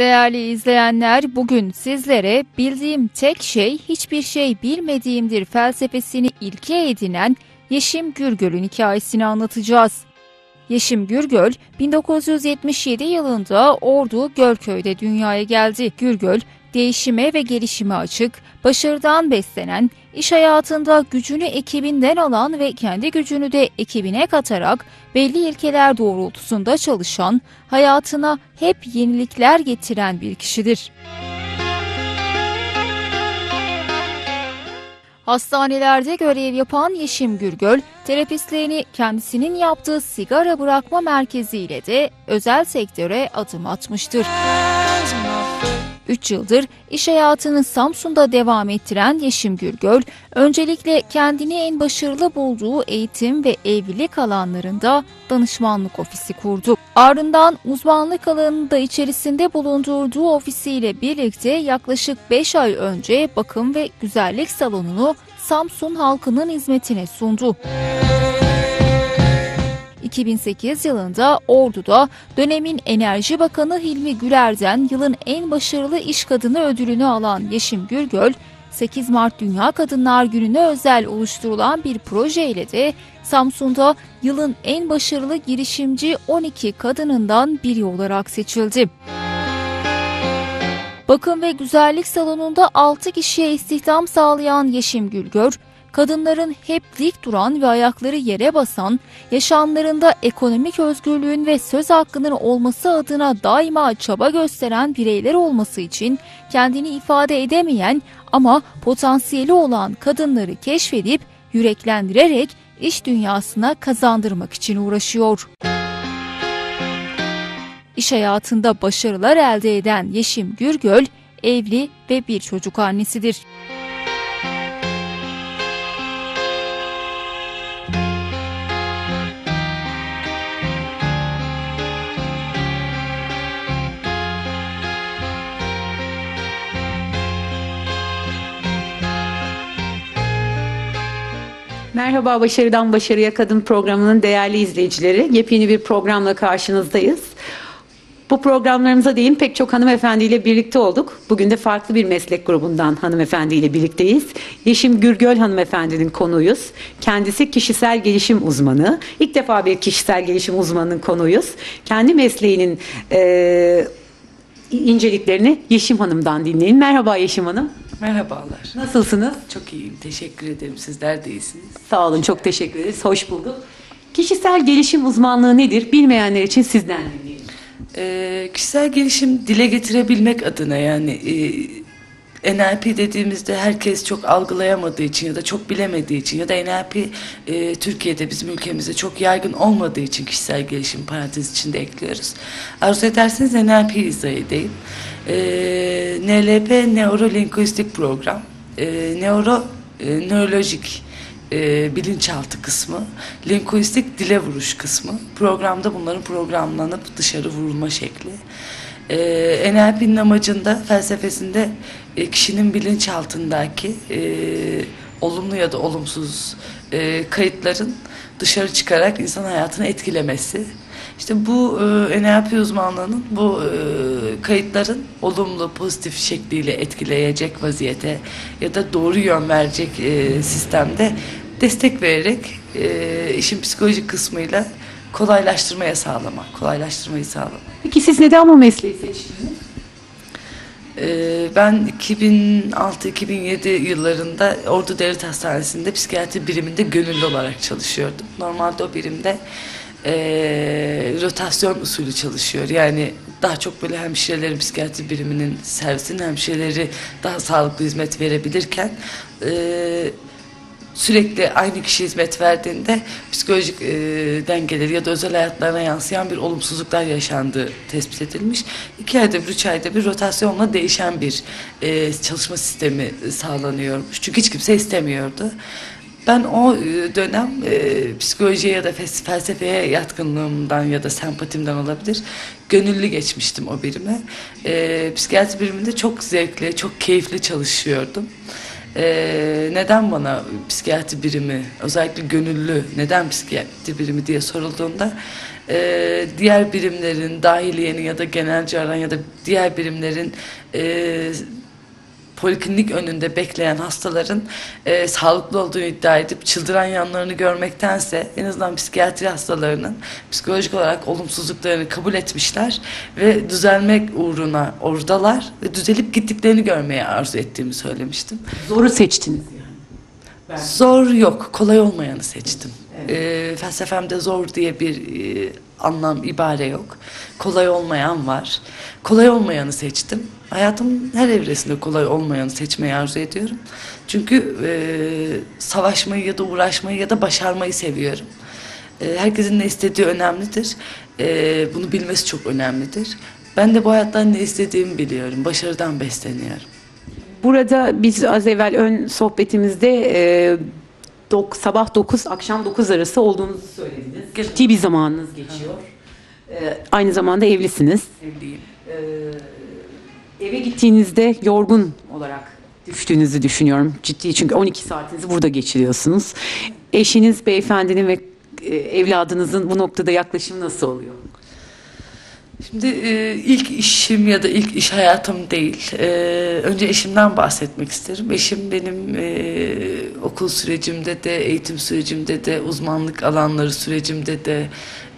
Değerli izleyenler, bugün sizlere bildiğim tek şey hiçbir şey bilmediğimdir felsefesini ilke edinen Yeşim Gürgöl'ün hikayesini anlatacağız. Yeşim Gürgöl 1977 yılında Ordu Gölköy'de dünyaya geldi. Gürgöl değişime ve gelişime açık, başarıdan beslenen, iş hayatında gücünü ekibinden alan ve kendi gücünü de ekibine katarak belli ilkeler doğrultusunda çalışan, hayatına hep yenilikler getiren bir kişidir. Hastanelerde görev yapan Yeşim Gürgöl, terapistlerini kendisinin yaptığı sigara bırakma merkeziyle de özel sektöre adım atmıştır. 3 yıldır iş hayatını Samsun'da devam ettiren Yeşim Gürgöl, öncelikle kendini en başarılı bulduğu eğitim ve evlilik alanlarında danışmanlık ofisi kurdu. Ardından uzmanlık alanında içerisinde bulundurduğu ofisiyle birlikte yaklaşık 5 ay önce bakım ve güzellik salonunu Samsun halkının hizmetine sundu. 2008 yılında Ordu'da dönemin Enerji Bakanı Hilmi Güler'den yılın en başarılı iş kadını ödülünü alan Yeşim Gürgöl, 8 Mart Dünya Kadınlar Günü'ne özel oluşturulan bir projeyle de Samsun'da yılın en başarılı girişimci 12 kadınından biri olarak seçildi. Bakım ve güzellik salonunda 6 kişiye istihdam sağlayan Yeşim Gülgör, kadınların hep dik duran ve ayakları yere basan, yaşamlarında ekonomik özgürlüğün ve söz hakkının olması adına daima çaba gösteren bireyler olması için kendini ifade edemeyen ama potansiyeli olan kadınları keşfedip yüreklendirerek iş dünyasına kazandırmak için uğraşıyor. İş hayatında başarılar elde eden Yeşim Gürgöl, evli ve bir çocuk annesidir. Merhaba Başarıdan Başarıya Kadın programının değerli izleyicileri. Yepyeni bir programla karşınızdayız. Bu programlarımıza değin pek çok hanımefendiyle birlikte olduk. Bugün de farklı bir meslek grubundan hanımefendiyle birlikteyiz. Yeşim Gürgöl hanımefendinin konuğuyuz. Kendisi kişisel gelişim uzmanı. İlk defa bir kişisel gelişim uzmanının konuğuyuz. Kendi mesleğinin e, inceliklerini Yeşim Hanım'dan dinleyin. Merhaba Yeşim Hanım. Merhabalar. Nasılsınız? Çok iyiyim. Teşekkür ederim. Sizler de iyisiniz. Sağ olun. Çok teşekkür ederiz. Hoş bulduk. Kişisel gelişim uzmanlığı nedir? Bilmeyenler için sizden dinleyelim. Ee, kişisel gelişim dile getirebilmek adına yani e, NLP dediğimizde herkes çok algılayamadığı için ya da çok bilemediği için ya da NLP e, Türkiye'de bizim ülkemizde çok yaygın olmadığı için kişisel gelişim parantez içinde ekliyoruz. Arzu ederseniz NLP izah edeyim. E, NLP Neurolinguistik Program. E, neuro e, nörolojik e, bilinçaltı kısmı, linguistik dile vuruş kısmı. Programda bunların programlanıp dışarı vurulma şekli. E, NLP'nin amacında, felsefesinde e, kişinin bilinçaltındaki e, olumlu ya da olumsuz e, kayıtların dışarı çıkarak insan hayatını etkilemesi. İşte bu e, NLP uzmanlığının bu e, kayıtların olumlu, pozitif şekliyle etkileyecek vaziyete ya da doğru yön verecek e, sistemde destek vererek e, işin psikolojik kısmıyla kolaylaştırmaya sağlamak, kolaylaştırmayı sağlamak. Peki siz neden bu mesleği seçtiniz? Ee, ben 2006-2007 yıllarında Ordu Devlet Hastanesi'nde psikiyatri biriminde gönüllü olarak çalışıyordum. Normalde o birimde e, rotasyon usulü çalışıyor. Yani daha çok böyle hemşirelerin psikiyatri biriminin servisinin hemşireleri daha sağlıklı hizmet verebilirken e, sürekli aynı kişi hizmet verdiğinde psikolojik e, dengeleri ya da özel hayatlarına yansıyan bir olumsuzluklar yaşandığı tespit edilmiş. İki ayda bir, üç ayda bir rotasyonla değişen bir e, çalışma sistemi sağlanıyormuş. Çünkü hiç kimse istemiyordu. Ben o e, dönem e, psikolojiye ya da felsefeye yatkınlığımdan ya da sempatimden olabilir. Gönüllü geçmiştim o birime. E, psikiyatri biriminde çok zevkli, çok keyifli çalışıyordum. Ee, neden bana psikiyatri birimi, özellikle gönüllü, neden psikiyatri birimi diye sorulduğunda e, diğer birimlerin, dahiliyenin ya da genel cerrahın ya da diğer birimlerin e, poliklinik önünde bekleyen hastaların e, sağlıklı olduğunu iddia edip çıldıran yanlarını görmektense en azından psikiyatri hastalarının psikolojik olarak olumsuzluklarını kabul etmişler ve düzelmek uğruna oradalar ve düzelip gittiklerini görmeye arzu ettiğimi söylemiştim. Zoru seçtiniz yani. Zor yok, kolay olmayanı seçtim. Ee, felsefemde zor diye bir e, anlam, ibare yok. Kolay olmayan var. Kolay olmayanı seçtim. Hayatımın her evresinde kolay olmayanı seçmeyi arzu ediyorum. Çünkü e, savaşmayı ya da uğraşmayı ya da başarmayı seviyorum. E, herkesin ne istediği önemlidir. E, bunu bilmesi çok önemlidir. Ben de bu hayattan ne istediğimi biliyorum. Başarıdan besleniyorum. Burada biz az evvel ön sohbetimizde e, dok, sabah 9 akşam 9 arası olduğunuzu söylediniz. Ciddi bir zamanınız geçiyor. E, aynı zamanda evlisiniz. Evliyim. E, eve gittiğinizde yorgun olarak düştüğünüzü düşünüyorum. Ciddi çünkü 12 saatinizi burada geçiriyorsunuz. Eşiniz beyefendinin ve e, evladınızın bu noktada yaklaşımı nasıl oluyor? Şimdi e, ilk işim ya da ilk iş hayatım değil. E, önce eşimden bahsetmek isterim. Eşim benim e, okul sürecimde de, eğitim sürecimde de, uzmanlık alanları sürecimde de,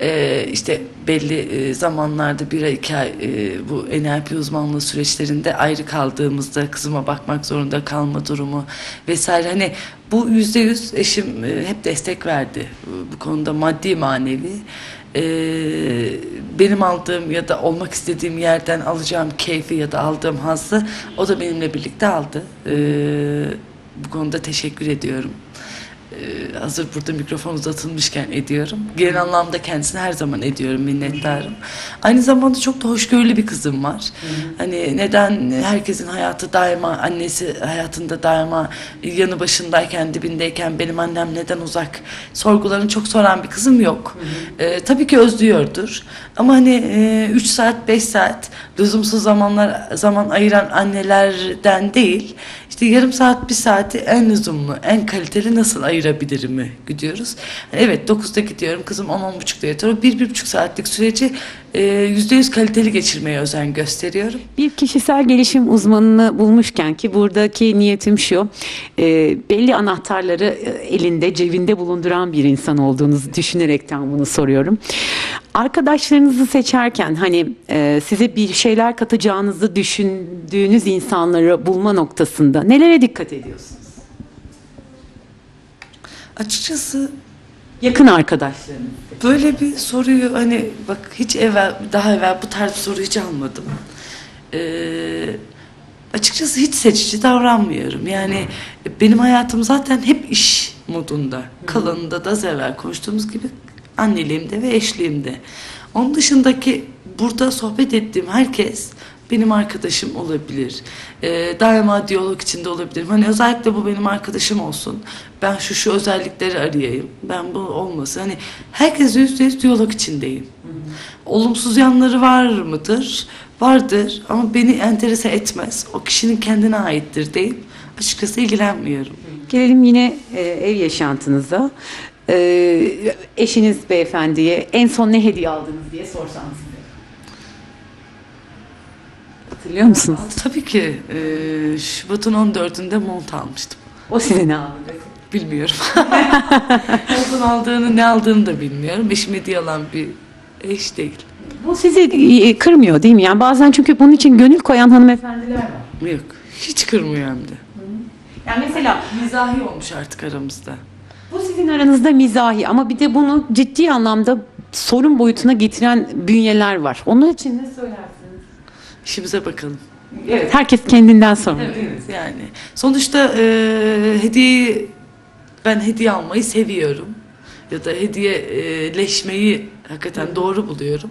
e, işte belli e, zamanlarda bir ay, iki ay e, bu NLP uzmanlığı süreçlerinde ayrı kaldığımızda kızıma bakmak zorunda kalma durumu vesaire. Hani bu yüzde yüz eşim e, hep destek verdi bu, konuda maddi manevi e, benim aldığım ya da olmak istediğim yerden alacağım keyfi ya da aldığım hazzı o da benimle birlikte aldı. E, bu konuda teşekkür ediyorum. E, hazır burada mikrofon uzatılmışken ediyorum. Genel anlamda kendisine her zaman ediyorum, minnettarım. Aynı zamanda çok da hoşgörülü bir kızım var. Hani neden herkesin hayatı daima, annesi hayatında daima yanı başındayken, dibindeyken benim annem neden uzak sorgularını çok soran bir kızım yok. E, tabii ki özlüyordur. Ama hani 3 saat, 5 saat lüzumsuz zamanlar zaman ayıran annelerden değil. İşte yarım saat, bir saati en lüzumlu, en kaliteli nasıl ayırabilirim gidiyoruz. Evet 9'da gidiyorum, kızım 10-10.30'da yatıyor. Bir, bir buçuk saatlik süreci e, %100 kaliteli geçirmeye özen gösteriyorum. Bir kişisel gelişim uzmanını bulmuşken ki buradaki niyetim şu, e, belli anahtarları e, elinde, cebinde bulunduran bir insan olduğunuzu düşünerekten bunu soruyorum. Arkadaşlarınızı seçerken hani e, size bir şeyler katacağınızı düşündüğünüz insanları bulma noktasında nelere dikkat ediyorsunuz? Açıkçası Yakın arkadaşlarınız. Böyle bir soruyu hani bak hiç evvel daha evvel bu tarz bir soru hiç almadım. Ee, açıkçası hiç seçici davranmıyorum. Yani benim hayatım zaten hep iş modunda. Kalanında da az evvel konuştuğumuz gibi anneliğimde ve eşliğimde. Onun dışındaki burada sohbet ettiğim herkes benim arkadaşım olabilir. Ee, daima diyalog içinde olabilirim. Hani özellikle bu benim arkadaşım olsun. Ben şu şu özellikleri arayayım. Ben bu olmasın. Hani herkes yüzde yüz diyalog içindeyim. Olumsuz yanları var mıdır? Vardır ama beni enterese etmez. O kişinin kendine aittir deyip açıkçası ilgilenmiyorum. Gelelim yine e, ev yaşantınıza. E, eşiniz beyefendiye en son ne hediye aldınız diye sorsam size. Hatırlıyor musunuz? Tabii ki e, Şubat'ın 14'ünde mont almıştım. O size ne aldı? Bilmiyorum. Montun aldığını ne aldığını da bilmiyorum. Eşim hediye alan bir eş değil. Bu sizi e, kırmıyor değil mi? Yani bazen çünkü bunun için gönül koyan hanımefendiler var. Yok. Hiç kırmıyor hem de. Yani mesela Mizahi olmuş artık aramızda. bu sizin aranızda mizahi ama bir de bunu ciddi anlamda sorun boyutuna getiren bünyeler var. Onun için ne söylersiniz? İşimize bakalım. Evet. Herkes kendinden sorumlu. Yani sonuçta e, hediyeyi ben hediye almayı seviyorum. Ya da hediyeleşmeyi hakikaten doğru buluyorum.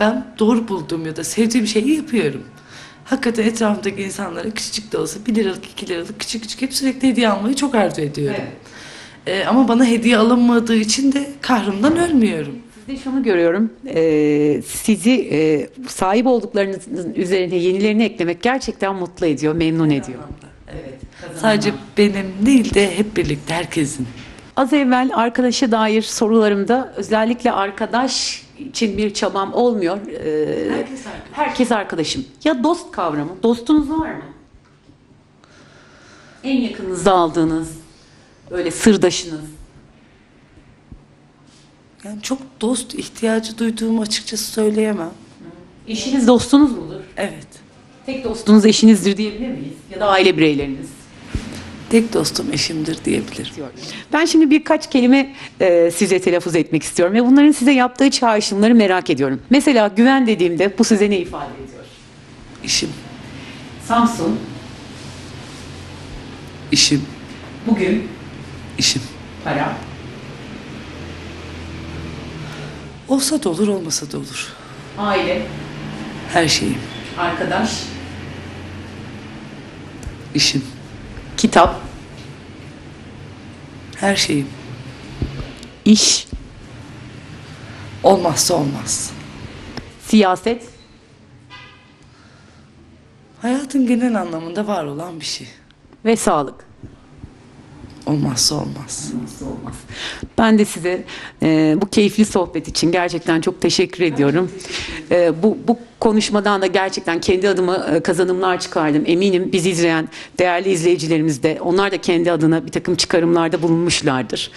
Ben doğru bulduğum ya da sevdiğim şeyi yapıyorum. Hakikaten etrafımdaki insanlara küçücük de olsa 1 liralık 2 liralık küçük küçük hep sürekli hediye almayı çok arzu ediyorum. E, ama bana hediye alınmadığı için de kahrımdan ölmüyorum. Sizde şunu görüyorum. e, sizi e, sahip olduklarınızın üzerine yenilerini eklemek gerçekten mutlu ediyor, memnun ediyor. Evet. Sadece benim değil de hep birlikte herkesin. Az evvel arkadaşa dair sorularımda özellikle arkadaş için bir çabam olmuyor. Ee, Herkes arkadaş. herkes arkadaşım. Ya dost kavramı, dostunuz var mı? En yakınınızda aldığınız, öyle sırdaşınız. Yani çok dost ihtiyacı duyduğumu açıkçası söyleyemem. Eşiniz dostunuz mudur? Evet. Tek dostunuz eşinizdir diyebilir miyiz? Ya da aile bireyleriniz. Tek dostum eşimdir diyebilirim. Ben şimdi birkaç kelime e, size telaffuz etmek istiyorum ve bunların size yaptığı çağrışımları merak ediyorum. Mesela güven dediğimde bu size ne ifade ediyor? İşim, Samsun, işim, bugün, işim. para, Olsa da olur, olmasa da olur. aile, Her şeyim, arkadaş, işim, kitap, her şeyim. iş, Olmazsa olmaz. siyaset, Hayatın genel anlamında var olan bir şey. ve sağlık. Olmazsa olmaz. Nasıl olmaz. Ben de size e, bu keyifli sohbet için gerçekten çok teşekkür ediyorum. E, bu, bu konuşmadan da gerçekten kendi adıma e, kazanımlar çıkardım. Eminim bizi izleyen değerli izleyicilerimiz de onlar da kendi adına bir takım çıkarımlarda bulunmuşlardır.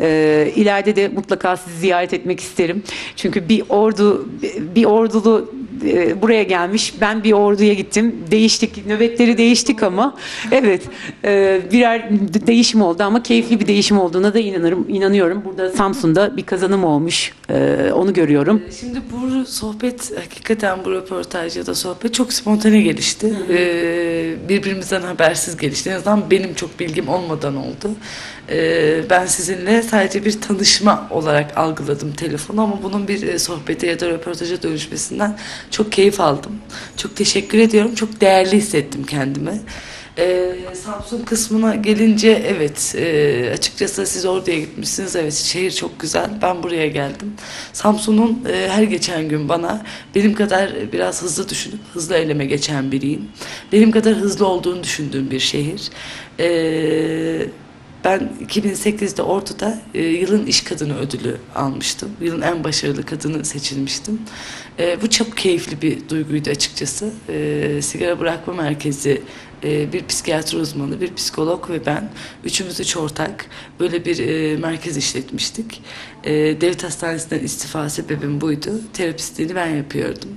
E, ileride de mutlaka sizi ziyaret etmek isterim. Çünkü bir ordu bir ordulu e, buraya gelmiş. Ben bir orduya gittim. Değiştik. Nöbetleri değiştik ama evet e, birer değişim oldu ama keyifli bir değişim olduğuna da inanırım. inanıyorum. Burada Samsun'da bir kazanım olmuş. E, onu görüyorum. Şimdi bu sohbet hakikaten bu röportaj ya da sohbet çok spontane gelişti. Birbirimizden habersiz gelişti. En azından benim çok bilgim olmadan oldu. Ee, ben sizinle sadece bir tanışma olarak algıladım telefonu ama bunun bir e, sohbete ya da röportaja dönüşmesinden çok keyif aldım. Çok teşekkür ediyorum. Çok değerli hissettim kendimi. Ee, Samsun kısmına gelince evet e, açıkçası siz oraya gitmişsiniz evet şehir çok güzel ben buraya geldim Samsun'un e, her geçen gün bana benim kadar biraz hızlı düşünüp hızlı eyleme geçen biriyim benim kadar hızlı olduğunu düşündüğüm bir şehir Ee, ben 2008'de Ordu'da e, yılın iş kadını ödülü almıştım. Yılın en başarılı kadını seçilmiştim. E, bu çok keyifli bir duyguydu açıkçası. E, sigara bırakma merkezi e, bir psikiyatri uzmanı, bir psikolog ve ben üçümüz üç ortak böyle bir e, merkez işletmiştik. E, devlet hastanesinden istifa sebebim buydu. Terapistliğini ben yapıyordum.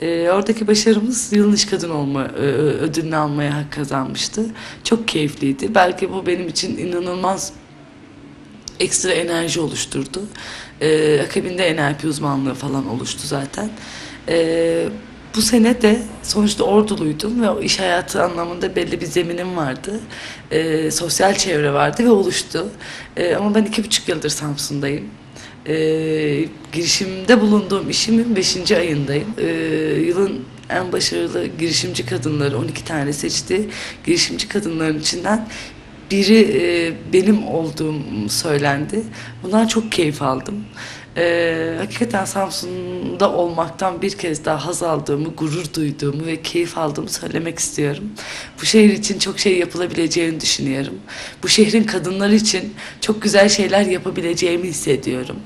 E, oradaki başarımız yılın iş kadın olma e, ödülünü almaya hak kazanmıştı. Çok keyifliydi. Belki bu benim için inanılmaz ekstra enerji oluşturdu. E, akabinde NLP uzmanlığı falan oluştu zaten. E, bu sene de sonuçta orduluydum ve iş hayatı anlamında belli bir zeminim vardı. E, sosyal çevre vardı ve oluştu. E, ama ben iki buçuk yıldır Samsun'dayım. E, girişimde bulunduğum işimin beşinci ayındayım. E, yılın en başarılı girişimci kadınları 12 tane seçti. Girişimci kadınların içinden biri e, benim olduğum söylendi. Bundan çok keyif aldım. E, hakikaten Samsun'da olmaktan bir kez daha haz aldığımı, gurur duyduğumu ve keyif aldığımı söylemek istiyorum. Bu şehir için çok şey yapılabileceğini düşünüyorum. Bu şehrin kadınları için çok güzel şeyler yapabileceğimi hissediyorum.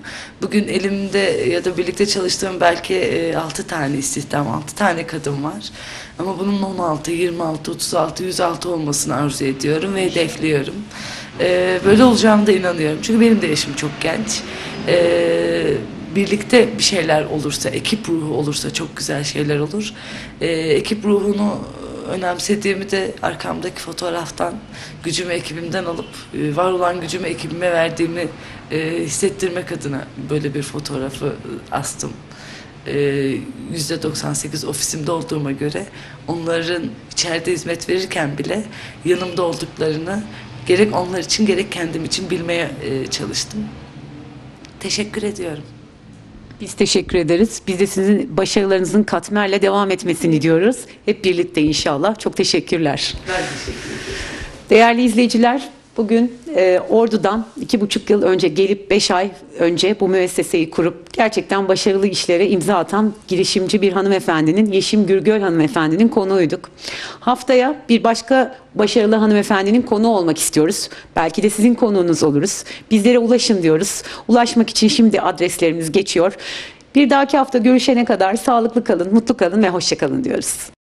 Bugün elimde ya da birlikte çalıştığım belki e, 6 tane istihdam, 6 tane kadın var. Ama bunun 16, 26, 36, 106 olmasını arzu ediyorum ve hedefliyorum. Ee, böyle olacağına da inanıyorum. Çünkü benim de yaşım çok genç. Ee, birlikte bir şeyler olursa, ekip ruhu olursa çok güzel şeyler olur. Ee, ekip ruhunu önemsediğimi de arkamdaki fotoğraftan gücümü ekibimden alıp e, var olan gücümü ekibime verdiğimi e, hissettirmek adına böyle bir fotoğrafı e, astım. Ee, %98 ofisimde olduğuma göre onların içeride hizmet verirken bile yanımda olduklarını gerek onlar için gerek kendim için bilmeye e, çalıştım. Teşekkür ediyorum. Biz teşekkür ederiz. Biz de sizin başarılarınızın katmerle devam etmesini diyoruz. Hep birlikte inşallah. Çok teşekkürler. Ben teşekkür ederim. Değerli izleyiciler, bugün e, Ordu'dan iki buçuk yıl önce gelip beş ay önce bu müesseseyi kurup gerçekten başarılı işlere imza atan girişimci bir hanımefendinin, Yeşim Gürgöl hanımefendinin konuğuyduk. Haftaya bir başka başarılı hanımefendinin konu olmak istiyoruz. Belki de sizin konuğunuz oluruz. Bizlere ulaşın diyoruz. Ulaşmak için şimdi adreslerimiz geçiyor. Bir dahaki hafta görüşene kadar sağlıklı kalın, mutlu kalın ve hoşça kalın diyoruz.